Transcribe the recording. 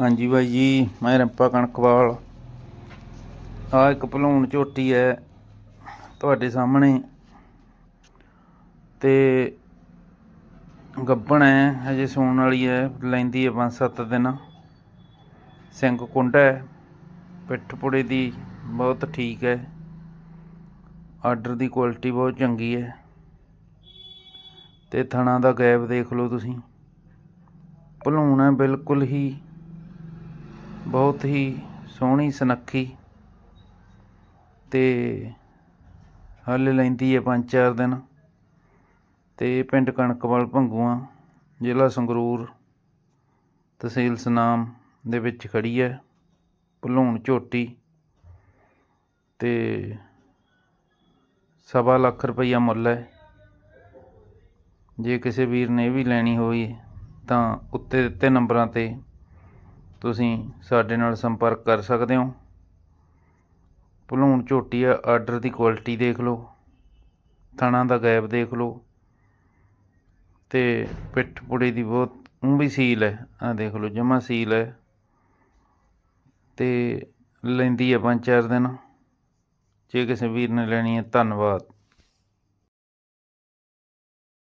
ਹਾਂਜੀ ਬਾਈ ਜੀ, ਮੈਂ ਰੰਪਾ ਕਣਕਵਾਲ। ਆ ਇੱਕ ਭਲੂਣ ਝੋਟੀ ਹੈ ਤੁਹਾਡੇ ਸਾਹਮਣੇ। ਤੇ ਗੱਬਣ ਹੈ, ਹਜੇ ਸੌਣ ਵਾਲੀ ਹੈ, ਲੈਂਦੀ ਹੈ 5-7 ਦਿਨ। ਸਿੰਘ ਕੁੰਡਾ ਹੈ, ਪਿੱਠ ਪੁੜੇ ਦੀ ਬਹੁਤ ਠੀਕ ਹੈ। ਆਰਡਰ ਦੀ ਕੁਆਲਿਟੀ ਬਹੁਤ ਚੰਗੀ ਹੈ। ਤੇ ਥਣਾ ਦਾ ਗੈਪ ਦੇਖ ਲਓ ਤੁਸੀਂ। ਭਲੂਣ ਹੈ ਬਿਲਕੁਲ ਹੀ ਬਹੁਤ ਹੀ ਸੋਹਣੀ ਸੁਨੱਖੀ ਅਤੇ ਹੱਲ ਲੈਂਦੀ ਹੈ ਪੰਜ ਚਾਰ ਦਿਨ। ਅਤੇ ਪਿੰਡ ਕਣਕਵਾਲ ਭੰਗੂਆਂ, ਜ਼ਿਲ੍ਹਾ ਸੰਗਰੂਰ ਤਹਿਸੀਲ ਸਨਾਮ ਦੇ ਵਿੱਚ ਖੜੀ ਹੈ ਭਲੂਣ ਝੋਟੀ ਤੇ ਸਵਾ ਲੱਖ ਰੁਪਈਆ ਮੁੱਲ ਹੈ। ਜੇ ਕਿਸੇ ਵੀਰ ਨੇ ਇਹ ਵੀ ਲੈਣੀ ਹੋਈ ਤਾਂ ਉੱਤੇ ਦਿੱਤੇ ਨੰਬਰਾਂ ਤੇ ਤੁਸੀਂ ਸਾਡੇ ਨਾਲ ਸੰਪਰਕ ਕਰ ਸਕਦੇ ਹੋ। ਭਲੂਣ ਝੋਟੀ ਆ ਆਰਡਰ ਦੀ ਕੁਆਲਿਟੀ ਦੇਖ ਲਓ। ਥਣਾ ਦਾ ਗੈਪ ਦੇਖ ਲਓ। ਤੇ ਪਿੱਠ ਪੁੜੇ ਦੀ ਬਹੁਤ, ਉਹ ਵੀ ਸੀਲ ਹੈ। ਆ ਦੇਖ ਲਓ, ਜਮਾ ਸੀਲ ਹੈ। ਤੇ ਲੈਂਦੀ ਹੈ ਪੰਜ ਚਾਰ ਦਿਨ। ਜੇ ਕਿਸੇ ਵੀਰ ਨੇ ਲੈਣੀ ਹੈ, ਧੰਨਵਾਦ।